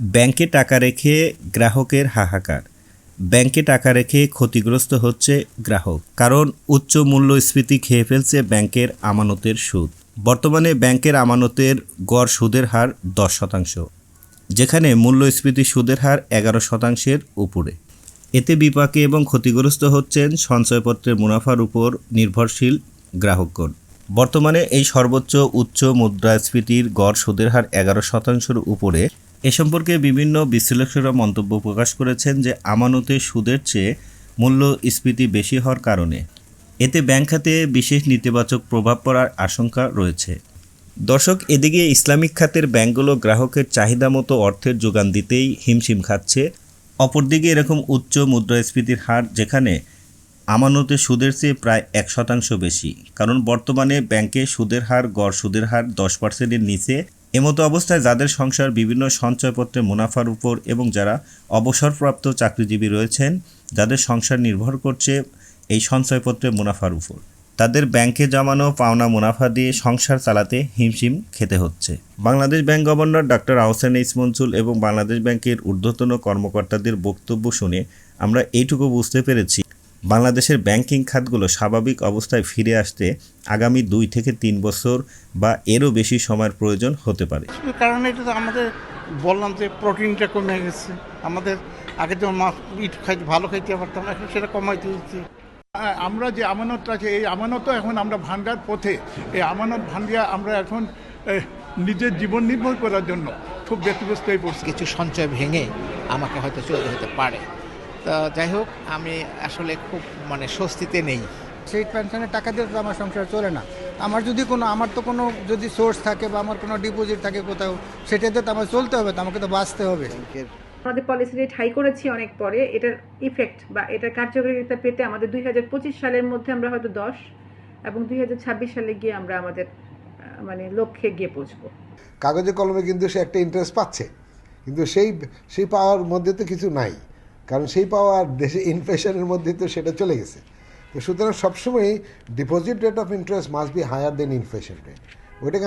ব্যাংকে টাকা রেখে গ্রাহকের হাহাকার। ব্যাংকে টাকা রেখে ক্ষতিগ্রস্ত হচ্ছে গ্রাহক, কারণ উচ্চ মূল্যস্ফীতি খেয়ে ফেলছে ব্যাংকের আমানতের সুদ। বর্তমানে ব্যাংকের আমানতের গড় সুদের হার দশ শতাংশ, যেখানে মূল্যস্ফীতি সুদের হার এগারো শতাংশের উপরে। এতে বিপাকে এবং ক্ষতিগ্রস্ত হচ্ছেন সঞ্চয়পত্রের মুনাফার উপর নির্ভরশীল গ্রাহকগণ। বর্তমানে এই সর্বোচ্চ উচ্চ মুদ্রাস্ফীতির গড় সুদের হার এগারো শতাংশের উপরে। এ সম্পর্কে বিভিন্ন বিশ্লেষকরা মন্তব্য প্রকাশ করেছেন যে, আমানতে সুদের চেয়ে মূল্যস্ফীতি বেশি হওয়ার কারণে। এতে ব্যাংক খাতে বিশেষ নেতিবাচক প্রভাব পড়ার আশঙ্কা রয়েছে। দর্শক, এদিকে ইসলামিক খাতের ব্যাংকগুলো গ্রাহকের চাহিদা মতো অর্থের যোগান দিতেই হিমশিম খাচ্ছে। অপরদিকে এরকম উচ্চ মুদ্রাস্ফীতির হার যেখানে আমানতে সুদের চেয়ে প্রায় এক শতাংশ বেশি, কারণ বর্তমানে ব্যাংকে সুদের হার, গড় সুদের হার দশ পার্সেন্টের নিচে। এমতো অবস্থায় যাদের সংসার বিভিন্ন সঞ্চয়পত্রে মুনাফার উপর এবং যারা অবসরপ্রাপ্ত চাকরিজীবী রয়েছেন, যাদের সংসার নির্ভর করছে এই সঞ্চয়পত্রের মুনাফার উপর। তাদের ব্যাংকে জমানো পাওনা মুনাফা দিয়ে সংসার চালাতে হিমশিম খেতে হচ্ছে। Bangladesh bank governor doctor Ahsan ইসমনসুল এবং বাংলাদেশ ব্যাংকের ঊর্ধ্বতন কর্মকর্তাদের বক্তব্য শুনে আমরা এইটুকু বুঝতে পেরেছি। বাংলাদেশের ব্যাংকিং খাতগুলো স্বাভাবিক অবস্থায় ফিরে আসতে আগামী দুই থেকে তিন বছর বা এরও বেশি সময়ের প্রয়োজন হতে পারে। কারণ এটা তো আমাদের বললাম যে প্রোটিনটা কমে গেছে। আমাদের আগে যেমন মাছ ইট খাইতে ভালো খাইতে পারতাম এখন সেটা কমাইতে হচ্ছে। আমরা যে আমানতটা আছে এই আমানতও এখন আমরা ভাঙ্গার পথে এই আমানত ভাঙ্গিয়া আমরা এখন নিজের জীবন নির্ভর করার জন্য খুব ব্যতিব্যস্ত হয়ে পড়ছি। কিছু সঞ্চয় ভেঙে আমাকে হয়তো চলতে হতে পারে। তো যাই হোক আমি আসলে খুব মানে স্বস্তিতে নেই। সেই পেনশনের টাকা দিয়ে তো আমার সংসার চলে না। আমার যদি কোনো আমার তো কোনো যদি সোর্স থাকে বা আমার কোনো ডিপোজিট থাকে কোথাও সেটাতে তো আমার চলতে হবে তো আমাকে তো বাঁচতে হবে। আমাদের পলিসি রেট হাই করেছি অনেক পরে। এটার ইফেক্ট বা এটার কার্যকারিতা পেতে আমাদের দুই হাজার পঁচিশ সালের মধ্যে আমরা হয়তো দশ এবং দুই হাজার ছাব্বিশ সালে গিয়ে আমরা আমাদের মানে লক্ষ্যে গিয়ে পৌঁছবো। কাগজে কলমে কিন্তু সে একটা ইন্টারেস্ট পাচ্ছে। কিন্তু সেই সেই পাওয়ার মধ্যে তো কিছু নাই। কারণ সেই পাওয়ার দেশে ইনফ্লেশনের মধ্যে তো সেটা চলে গেছে। তো সুতরাং সবসময়ই deposit rate of interest must be higher than inflation rate ওইটাকে